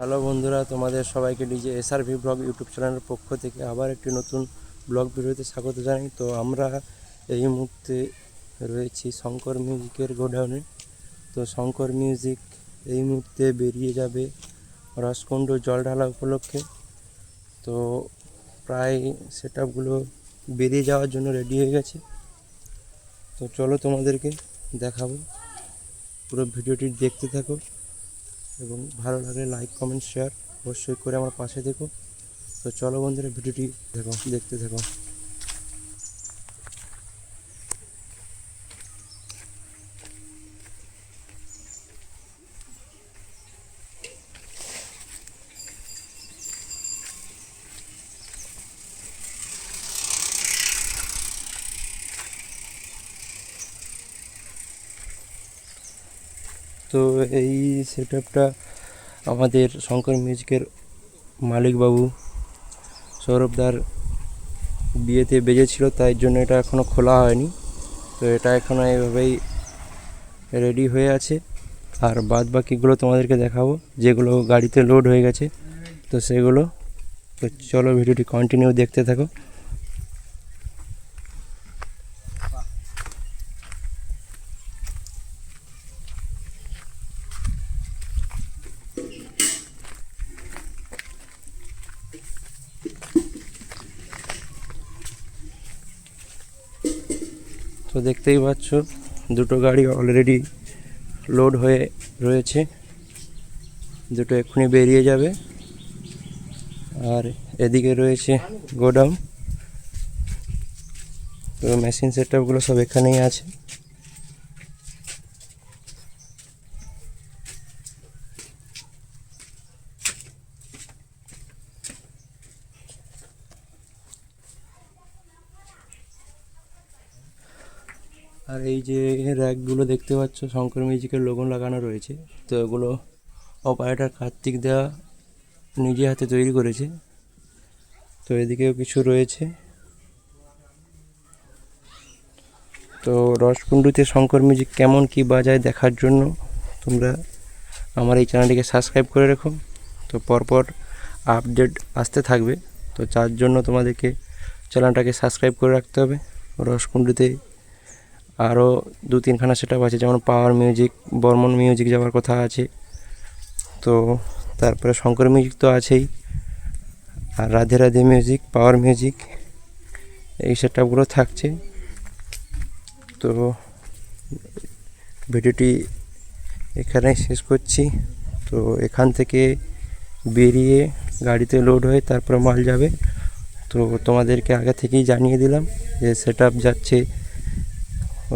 Hello বন্ধুরা, তোমাদের সবাইকে ডিজে এসআরভি ব্লগ ইউটিউব চ্যানেলের পক্ষ থেকে আবার একটি নতুন ব্লগ ভিডিওতে স্বাগত জানাই। তো আমরা এই মুহূর্তে রয়েছি শঙ্কর মিউজিকের গোডাউনে। তো শঙ্কর মিউজিক এই মুহূর্তে বেরিয়ে যাবে রসকুণ্ড জল ঢালা উপলক্ষে। তো প্রায় সেট বেরিয়ে যাওয়ার জন্য রেডি হয়ে গেছে। তো চলো তোমাদেরকে দেখাবো। পুরো ভিডিওটি দেখতে থাকো। এবং ভালো লাগলে লাইক কমেন্ট শেয়ার অবশ্যই করে আমার পাশে দেখো তো চলো বন্ধুরা, ভিডিওটি দেখো, দেখতে থাকো। তো এই সেট আপটা আমাদের শঙ্কর মিউজিকের মালিকবাবু সৌরভদার বিয়েতে বেজেছিল, তাই জন্য এটা এখনও খোলা হয়নি। তো এটা এখনও এইভাবেই রেডি হয়ে আছে। আর বাদ বাকিগুলো তোমাদেরকে দেখাবো, যেগুলো গাড়িতে লোড হয়ে গেছে। তো সেগুলো, তো চলো ভিডিওটি কন্টিনিউ দেখতে থাকো। তো দেখতেই পাচ্ছ, দুটো গাড়ি অলরেডি লোড হয়ে রয়েছে। দুটো এক্ষুনি বেরিয়ে যাবে। আর এদিকে রয়েছে গোডাউন। তো মেশিন সেটআপগুলো সব এখানেই আছে। আর এই যে র্যাকগুলো দেখতে পাচ্ছ, শঙ্কর মিউজিকের লোগন লাগানো রয়েছে। তো এগুলো অপারেটার কার্তিক দেওয়া নিজে হাতে তৈরি করেছে। তো এদিকেও কিছু রয়েছে। তো রসকুণ্ডুতে শঙ্কর মিউজিক কেমন কি বাজায় দেখার জন্য তোমরা আমার এই চ্যানেলটিকে সাবস্ক্রাইব করে রেখো। তো পরপর আপডেট আসতে থাকবে। তো যার জন্য তোমাদেরকে চ্যানেলটাকে সাবস্ক্রাইব করে রাখতে হবে। রসকুণ্ডুতে আরও দু তিনখানা সেট আছে, যেমন পাওয়ার মিউজিক বর্মন মিউজিক যাওয়ার কথা আছে। তো তারপরে শঙ্কর মিউজিক তো আছেই। আর Radhe Radhe music power music এই সেট থাকছে। তো ভিডিওটি এখানেই শেষ করছি। তো এখান থেকে বেরিয়ে গাড়িতে লোড হয়ে তারপরে মাল যাবে। তো তোমাদেরকে আগে থেকেই জানিয়ে দিলাম যে সেট যাচ্ছে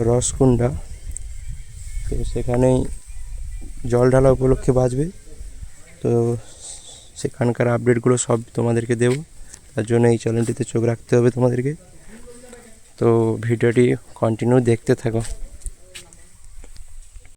রসকুণ্ডা। তো সেখানেই জল ঢালা উপলক্ষে বাঁচবে তো সেখানকার আপডেটগুলো সব তোমাদেরকে দেবো। তার জন্য এই চ্যানেলটিতে চোখ রাখতে হবে তোমাদেরকে। তো ভিডিওটি কন্টিনিউ দেখতে থাকো।